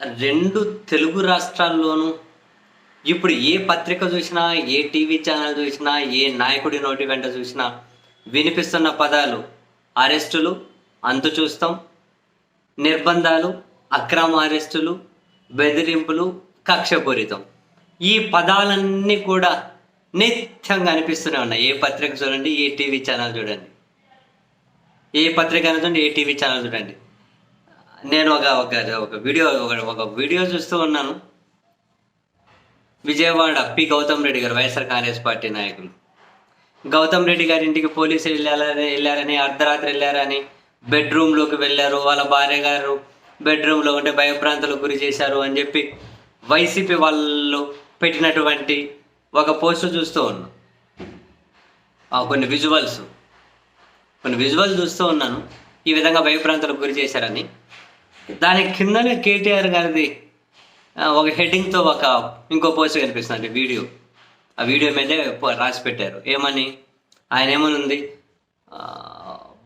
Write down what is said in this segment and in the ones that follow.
రెండు తెలుగు రాష్ట్రాల్లోనూ ఇప్పుడు ఏ పత్రిక చూసినా ఏ టీవీ ఛానల్ చూసినా ఏ నాయకుడి నోటి వెంట చూసినా వినిపిస్తున్న పదాలు అరెస్టులు అంతు చూస్తాం. నిర్బంధాలు అక్రమ అరెస్టులు బెదిరింపులు కక్షపూరితం. ఈ పదాలన్నీ కూడా నిత్యంగా అనిపిస్తూనే ఉన్నాయి. ఏ పత్రిక చూడండి ఏ టీవీ ఛానల్ చూడండి. ఏ పత్రిక అయినా చూడండి ఏ టీవీ ఛానల్ చూడండి. నేను ఒక ఒక ఒక వీడియో ఒక ఒక వీడియో చూస్తూ ఉన్నాను. విజయవాడ పి. గౌతమ్ రెడ్డి గారు వైఎస్ఆర్ కాంగ్రెస్ పార్టీ నాయకులు. గౌతమ్ రెడ్డి గారి ఇంటికి పోలీసులు వెళ్ళారని వెళ్ళారని అర్ధరాత్రి వెళ్ళారని బెడ్రూమ్లోకి వెళ్ళారు. వాళ్ళ భార్య గారు బెడ్రూమ్లో ఉంటే భయప్రాంతాలకు గురి చేశారు అని చెప్పి వైసీపీ వాళ్ళు పెట్టినటువంటి ఒక పోస్ట్ చూస్తూ ఉన్నాను. కొన్ని విజువల్స్ కొన్ని విజువల్స్ చూస్తూ ఉన్నాను. ఈ విధంగా భయప్రాంతాలకు గురి చేశారని. దాని కిందనే కేటీఆర్ గారిది ఒక హెడ్డింగ్తో ఒక ఇంకో పోస్ట్ కనిపిస్తుంది వీడియో ఆ వీడియో మీదే పో- రాసి పెట్టారు. ఏమని? ఆయన ఏమనుంది?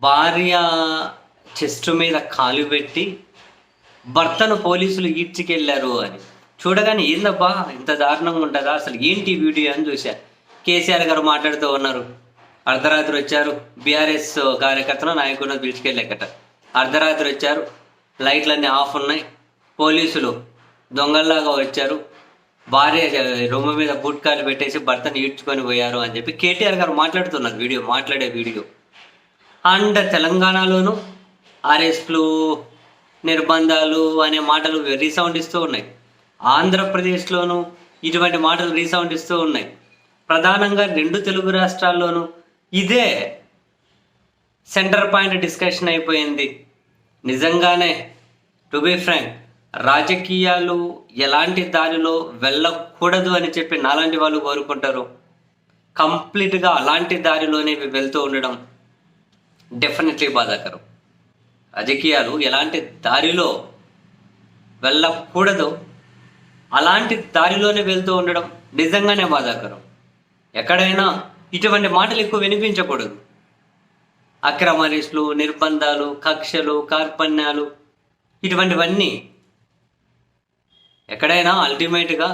భార్య చెస్ట్ మీద కాలు పెట్టి భర్తను పోలీసులు ఈడ్చుకెళ్ళారు అని. చూడగానే ఏందబ్బా ఇంత దారుణంగా ఉంటుందా? అసలు ఏంటి వీడియో అని చూశా. కేసీఆర్ గారు మాట్లాడుతూ ఉన్నారు. అర్ధరాత్రి వచ్చారు. బీఆర్ఎస్ కార్యకర్తను నాయకుడిని పిలుచుకెళ్ళాకట. అర్ధరాత్రి వచ్చారు. లైట్లన్నీ ఆఫ్ ఉన్నాయి. పోలీసులు దొంగల్లాగా వచ్చారు. భార్య రొమ్మ మీద బుట్కాలు పెట్టేసి భర్తను ఈడ్చుకొని పోయారు అని చెప్పి కేటీఆర్ గారు మాట్లాడుతున్నారు. వీడియో మాట్లాడే వీడియో. అండ్ తెలంగాణలోను అరెస్ట్లు నిర్బంధాలు అనే మాటలు రీసౌండ్ ఇస్తూ ఉన్నాయి. ఆంధ్రప్రదేశ్లోనూ ఇటువంటి మాటలు రీసౌండ్ ఇస్తూ ఉన్నాయి. ప్రధానంగా రెండు తెలుగు రాష్ట్రాల్లోనూ ఇదే సెంటర్ పాయింట్ డిస్కషన్ అయిపోయింది. నిజంగానే టు బి ఫ్రాంక్ రాజకీయాలు ఎలాంటి దారిలో వెళ్ళకూడదు అని చెప్పి నాలాంటి వాళ్ళు కోరుకుంటారు. కంప్లీట్గా అలాంటి దారిలోనే వెళ్తూ ఉండడం డెఫినెట్లీ బాధాకరం. రాజకీయాలు ఎలాంటి దారిలో వెళ్ళకూడదు అలాంటి దారిలోనే వెళ్తూ ఉండడం నిజంగానే బాధాకరం. ఎక్కడైనా ఇటువంటి మాటలు ఎక్కువ వినిపించకూడదు. అక్రమ అరెస్టులు నిర్బంధాలు కక్షలు కార్పణ్యాలు ఇటువంటివన్నీ ఎక్కడైనా అల్టిమేట్గా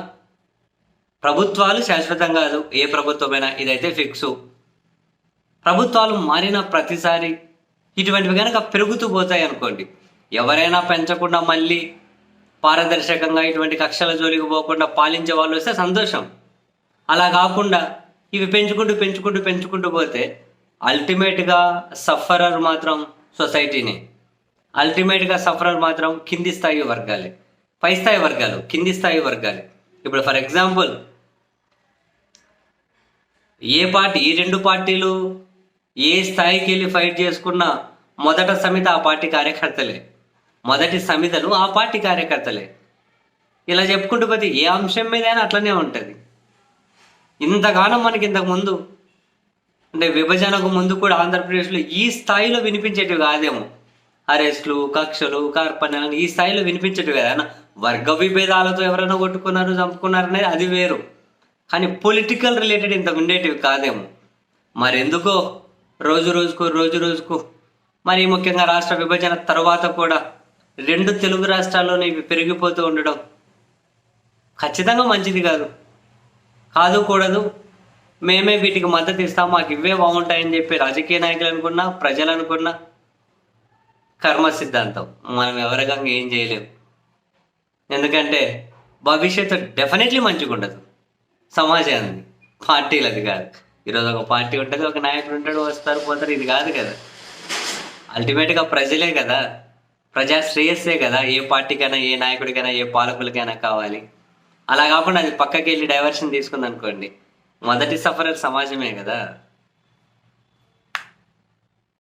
ప్రభుత్వాలు శాశ్వతం కాదు. ఏ ప్రభుత్వమైనా ఇదైతే ఫిక్సు. ప్రభుత్వాలు మారిన ప్రతిసారి ఇటువంటివి కనుక పెరుగుతూ పోతాయి అనుకోండి. ఎవరైనా పెంచకుండా మళ్ళీ పారదర్శకంగా ఇటువంటి కక్షల జోలికి పోకుండా పాలించే వాళ్ళు వస్తే సంతోషం. అలా కాకుండా ఇవి పెంచుకుంటూ పెంచుకుంటూ పెంచుకుంటూ పోతే అల్టిమేట్గా సఫరర్ మాత్రం సొసైటీనే అల్టిమేట్గా సఫరర్ మాత్రం కింది స్థాయి వర్గాలే. పై స్థాయి వర్గాలు కింది స్థాయి వర్గాలే. ఇప్పుడు ఫర్ ఎగ్జాంపుల్ ఏ పార్టీ ఈ రెండు పార్టీలు ఏ స్థాయికి వెళ్ళి ఫైట్ చేసుకున్నా మొదట సమిత ఆ పార్టీ కార్యకర్తలే. మొదటి సమితలు ఆ పార్టీ కార్యకర్తలే. ఇలా చెప్పుకుంటూ పోతే ఏ అంశం మీదైనా అట్లనే ఉంటుంది. ఇంతగానం మనకి ఇంతకు ముందు అంటే విభజనకు ముందు కూడా ఆంధ్రప్రదేశ్లో ఈ స్థాయిలో వినిపించేటివి కాదేమో. అరెస్టులు కక్షలు కార్పణ్యాలు ఈ స్థాయిలో వినిపించేటివి కదా. వర్గ విభేదాలతో ఎవరైనా కొట్టుకున్నారు చంపుకున్నారు అనేది అది వేరు. కానీ పొలిటికల్ రిలేటెడ్ ఇంత ఉండేటివి కాదేమో. మరి ఎందుకో రోజు రోజుకు రోజు రోజుకు. మరి ముఖ్యంగా రాష్ట్ర విభజన తర్వాత కూడా రెండు తెలుగు రాష్ట్రాల్లోనే ఇవి పెరిగిపోతూ ఉండడం ఖచ్చితంగా మంచిది కాదు. కాదు కూడదు. మేమే వీటికి మద్దతు ఇస్తాం మాకు ఇవే బాగుంటాయని చెప్పి రాజకీయ నాయకులు అనుకున్నా ప్రజలు అనుకున్నా కర్మ సిద్ధాంతం. మనం ఎవరికంగా ఏం చేయలేం. ఎందుకంటే భవిష్యత్తు డెఫినెట్లీ మంచిగా ఉండదు. సమాజానికి పార్టీలది కాదు. ఈరోజు ఒక పార్టీ ఉంటుంది ఒక నాయకుడు ఉంటాడు వస్తారు పోతారు ఇది కాదు కదా. అల్టిమేట్గా ప్రజలే కదా. ప్రజా శ్రేయస్సే కదా ఏ పార్టీకైనా ఏ నాయకుడికైనా ఏ పాలకులకైనా కావాలి. అలా కాకుండా అది పక్కకి వెళ్ళి డైవర్షన్ తీసుకుందనుకోండి మొదటి సఫరర్ సమాజమే కదా?